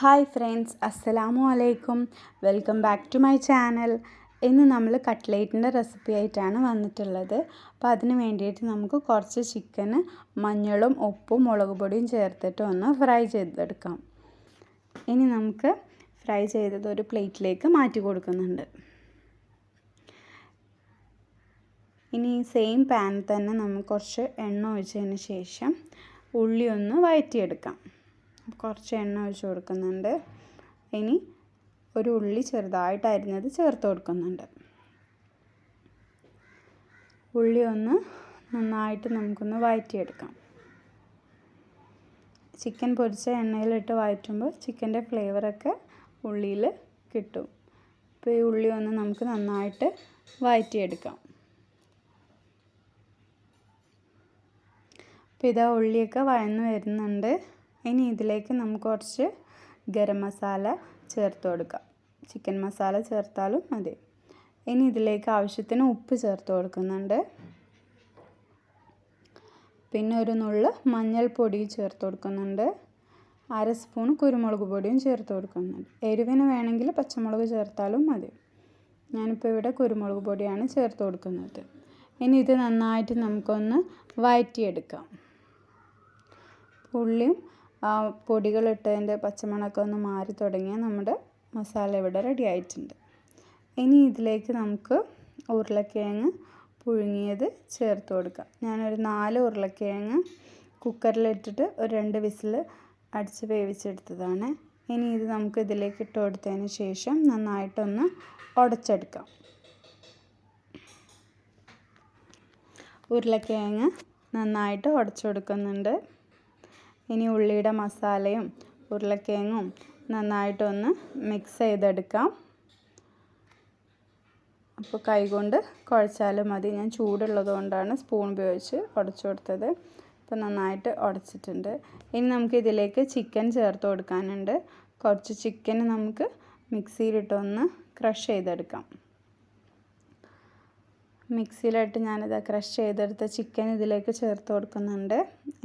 Hi friends അസ്സലാമു അലൈക്കും. Welcome back to my channel. ഇന്ന് നമ്മൾ കട്ട്ലേറ്റിന്റെ റെസിപ്പി ആയിട്ടാണ് വന്നിട്ടുള്ളത്. അപ്പോൾ അതിന് വേണ്ടിയിട്ട് നമുക്ക് കുറച്ച് ചിക്കന് മഞ്ഞളും ഉപ്പും മുളക് പൊടിയും ചേർത്തിട്ട് ഒന്ന് ഫ്രൈ ചെയ്തെടുക്കാം. ഇനി നമുക്ക് ഫ്രൈ ചെയ്തത് ഒരു പ്ലേറ്റിലേക്ക് മാറ്റി കൊടുക്കുന്നുണ്ട്. ഇനി സെയിം പാൻ തന്നെ നമുക്ക് കുറച്ച് എണ്ണ ഒഴിച്ചതിന് ശേഷം ഉള്ളി ഒന്ന് വഴറ്റിയെടുക്കാം കുറച്ച് എണ്ണ ഒഴിച്ച് കൊടുക്കുന്നുണ്ട്. ഇനി ഒരു ഉള്ളി ചെറുതായിട്ട് അരിഞ്ഞത് ചേർത്ത് കൊടുക്കുന്നുണ്ട്. ഉള്ളി ഒന്ന് നന്നായിട്ട് നമുക്കൊന്ന് വഴറ്റിയെടുക്കാം ചിക്കൻ പൊരിച്ച എണ്ണയിലിട്ട് വഴറ്റുമ്പോൾ ചിക്കന്റെ ഫ്ലേവറൊക്കെ ഉള്ളിയിൽ കിട്ടും. അപ്പോൾ ഈ ഉള്ളി ഒന്ന് നമുക്ക് നന്നായിട്ട് വഴറ്റിയെടുക്കാം അപ്പോൾ ഇതാ ഉള്ളിയൊക്കെ വഴന്ന് വരുന്നുണ്ട്. ഇനി ഇതിലേക്ക് നമുക്ക് കുറച്ച് ഗരം മസാല ചേർത്ത് കൊടുക്കാം. ചിക്കൻ മസാല ചേർത്താലും മതി. ഇനി ഇതിലേക്ക് ആവശ്യത്തിന് ഉപ്പ് ചേർത്ത് കൊടുക്കുന്നുണ്ട്. പിന്നെ ഒരു നുള്ള് മഞ്ഞൾപ്പൊടി ചേർത്ത് കൊടുക്കുന്നുണ്ട്. അര സ്പൂൺ കുരുമുളക് പൊടിയും ചേർത്ത് കൊടുക്കുന്നുണ്ട്. എരിവിന് വേണമെങ്കിൽ പച്ചമുളക് ചേർത്താലും മതി. ഞാനിപ്പോൾ ഇവിടെ കുരുമുളക് പൊടിയാണ് ചേർത്ത് കൊടുക്കുന്നത്. ഇനി ഇത് നന്നായിട്ട് നമുക്കൊന്ന് വഴറ്റിയെടുക്കാം ഉള്ളിയും ആ പൊടികളിട്ടതിന്റെ പച്ചമണമൊക്കെ ഒന്ന് മാറി തുടങ്ങിയാൽ നമ്മുടെ മസാല ഇവിടെ റെഡി ആയിട്ടുണ്ട്. ഇനി ഇതിലേക്ക് നമുക്ക് ഉരുളക്കിഴങ്ങ് പുഴുങ്ങിയത് ചേർത്ത് കൊടുക്കാം. ഞാനൊരു നാല് ഉരുളക്കിഴങ്ങ് കുക്കറിലിട്ടിട്ട് ഒരു രണ്ട് വിസിൽ അടിച്ച് വേവിച്ചെടുത്തതാണ്. ഇനി ഇത് നമുക്ക് ഇതിലേക്ക് ഇട്ട് കൊടുത്തതിന് ശേഷം നന്നായിട്ടൊന്ന് ഉടച്ചെടുക്കാം. ഉരുളക്കിഴങ്ങ് നന്നായിട്ട് ഉടച്ചു കൊടുക്കുന്നുണ്ട്. ഇനി ഉള്ളിയുടെ മസാലയും ഉരുളക്കിഴങ്ങും നന്നായിട്ടൊന്ന് മിക്സ് ചെയ്തെടുക്കാം. അപ്പോൾ കൈകൊണ്ട് കുഴച്ചാലും മതി. ഞാൻ ചൂടുള്ളത് കൊണ്ടാണ് സ്പൂൺ ഉപയോഗിച്ച് ഉടച്ചു കൊടുത്തത്. അപ്പോൾ നന്നായിട്ട് ഉടച്ചിട്ടുണ്ട്. ഇനി നമുക്ക് ഇതിലേക്ക് ചിക്കൻ ചേർത്ത് കൊടുക്കാനുണ്ട്. കുറച്ച് ചിക്കൻ നമുക്ക് മിക്സിയിലിട്ടൊന്ന് ക്രഷ് ചെയ്തെടുക്കാം. മിക്സിയിലിട്ട് ഞാനിത് ക്രഷ് ചെയ്തെടുത്ത ചിക്കൻ ഇതിലേക്ക് ചേർത്ത് കൊടുക്കുന്നുണ്ട്.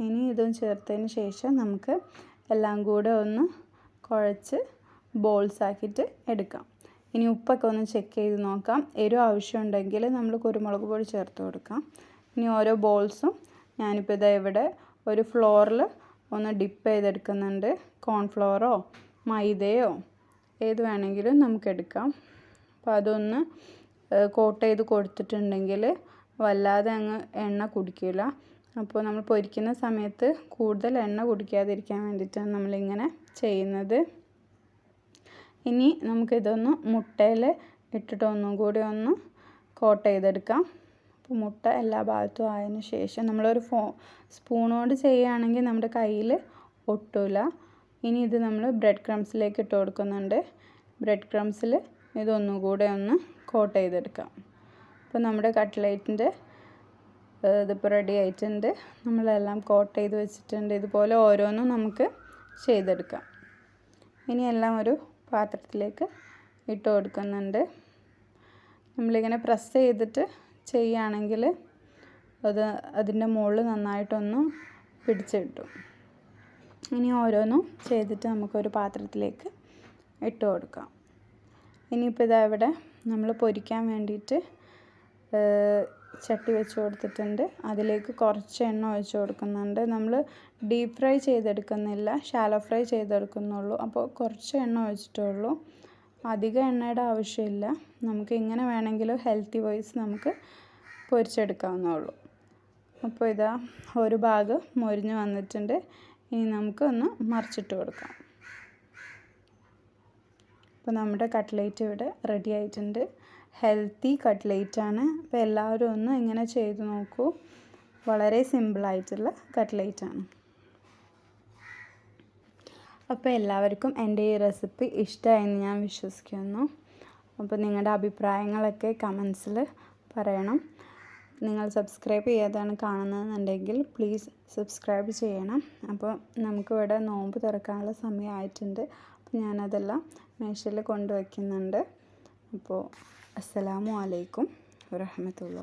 ഇനി ഇതും ചേർത്തതിന് ശേഷം നമുക്ക് എല്ലാം കൂടെ ഒന്ന് കുഴച്ച് ബോൾസ് ആക്കിയിട്ട് എടുക്കാം. ഇനി ഉപ്പൊക്കെ ഒന്ന് ചെക്ക് ചെയ്ത് നോക്കാം. എരിവ് ആവശ്യമുണ്ടെങ്കിൽ നമ്മൾ കുരുമുളക് പൊടി ചേർത്ത് കൊടുക്കാം. ഇനി ഓരോ ബോൾസും ഞാനിപ്പോൾ ഇതാ ഇവിടെ ഒരു ഫ്ലോറിൽ ഒന്ന് ഡിപ്പ് ചെയ്തെടുക്കുന്നുണ്ട്. കോൺഫ്ലോറോ മൈദയോ ഏത് വേണമെങ്കിലും നമുക്കെടുക്കാം അപ്പോൾ അതൊന്ന് കോട്ട് ചെയ്ത് കൊടുത്തിട്ടുണ്ടെങ്കിൽ വല്ലാതെ അങ്ങ് എണ്ണ കുടിക്കില്ല. അപ്പോൾ നമ്മൾ പൊരിക്കുന്ന സമയത്ത് കൂടുതൽ എണ്ണ കുടിക്കാതിരിക്കാൻ വേണ്ടിയിട്ടാണ് നമ്മളിങ്ങനെ ചെയ്യുന്നത്. ഇനി നമുക്കിതൊന്ന് മുട്ടയിൽ ഇട്ടിട്ട് ഒന്നും കൂടി ഒന്ന് കോട്ട് ചെയ്തെടുക്കാം. അപ്പോൾ മുട്ട എല്ലാ ഭാഗത്തും ആയതിനു ശേഷം നമ്മളൊരു ഫോ സ്പൂൺ കൊണ്ട് ചെയ്യുകയാണെങ്കിൽ നമ്മുടെ കയ്യിൽ ഒട്ടില്ല ഇനി ഇത് നമ്മൾ ബ്രെഡ് ക്രംസിലേക്ക് ഇട്ട് കൊടുക്കുന്നുണ്ട്. ബ്രെഡ് ക്രംസിൽ ഇതൊന്നും കൂടെ ഒന്ന് കോട്ട് ചെയ്തെടുക്കാം. അപ്പോൾ നമ്മുടെ കട്ട്ലേറ്റിന്റെ ഇതിപ്പോൾ റെഡി ആയിട്ടുണ്ട്. നമ്മളെല്ലാം കോട്ട് ചെയ്ത് വെച്ചിട്ടുണ്ട്. ഇതുപോലെ ഓരോന്നും നമുക്ക് ചെയ്തെടുക്കാം. ഇനി എല്ലാം ഒരു പാത്രത്തിലേക്ക് ഇട്ട് കൊടുക്കുന്നുണ്ട്. നമ്മളിങ്ങനെ പ്രസ് ചെയ്തിട്ട് ചെയ്യുകയാണെങ്കിൽ അത് അതിന്റെ മുകളിൽ നന്നായിട്ടൊന്ന് പിടിച്ച് കിട്ടും. ഇനി ഓരോന്നും ചെയ്തിട്ട് നമുക്കൊരു പാത്രത്തിലേക്ക് ഇട്ട് കൊടുക്കാം. ഇനിയിപ്പോൾ ഇതാ ഇവിടെ നമ്മൾ പൊരിക്കാൻ വേണ്ടിയിട്ട് ചട്ടി വെച്ച് കൊടുത്തിട്ടുണ്ട്. അതിലേക്ക് കുറച്ച് എണ്ണ ഒഴിച്ച് കൊടുക്കുന്നുണ്ട്. നമ്മൾ ഡീപ്പ് ഫ്രൈ ചെയ്തെടുക്കുന്നില്ല ഷാലോ ഫ്രൈ ചെയ്തെടുക്കുന്നുള്ളൂ. അപ്പോൾ കുറച്ച് എണ്ണ ഒഴിച്ചിട്ടുള്ളൂ അധികം എണ്ണയുടെ ആവശ്യമില്ല. നമുക്ക് ഇങ്ങനെ വേണമെങ്കിലും ഹെൽത്തി വൈസ് നമുക്ക് പൊരിച്ചെടുക്കാവുന്നുള്ളൂ അപ്പോൾ ഇതാ ഒരു ഭാഗം മൊരിഞ്ഞ് വന്നിട്ടുണ്ട്. ഇനി നമുക്കൊന്ന് മറിച്ചിട്ട് കൊടുക്കാം. അപ്പോൾ നമ്മുടെ കട്ട്ലേറ്റ് ഇവിടെ റെഡി ആയിട്ടുണ്ട്. ഹെൽത്തി കട്ട്ലേറ്റാണ്. അപ്പോൾ എല്ലാവരും ഒന്ന് ഇങ്ങനെ ചെയ്ത് നോക്കൂ. വളരെ സിമ്പിളായിട്ടുള്ള ആണ് അപ്പോൾ എല്ലാവർക്കും എന്റെ ഈ റെസിപ്പി ഇഷ്ടമായെന്ന് ഞാൻ വിശ്വസിക്കുന്നു. അപ്പോൾ നിങ്ങളുടെ അഭിപ്രായങ്ങളൊക്കെ കമൻസിൽ പറയണം. നിങ്ങൾ സബ്സ്ക്രൈബ് ചെയ്യാതാണ് കാണുന്നതെന്നുണ്ടെങ്കിൽ പ്ലീസ് സബ്സ്ക്രൈബ് ചെയ്യണം. അപ്പോൾ നമുക്കിവിടെ നോമ്പ് തുറക്കാനുള്ള സമയമായിട്ടുണ്ട്. അപ്പോൾ ഞാനതെല്ലാം മേശയിൽ കൊണ്ടുവയ്ക്കുന്നുണ്ട് അപ്പോൾ അസ്സലാമു അലൈക്കും വരഹമത്തുള്ള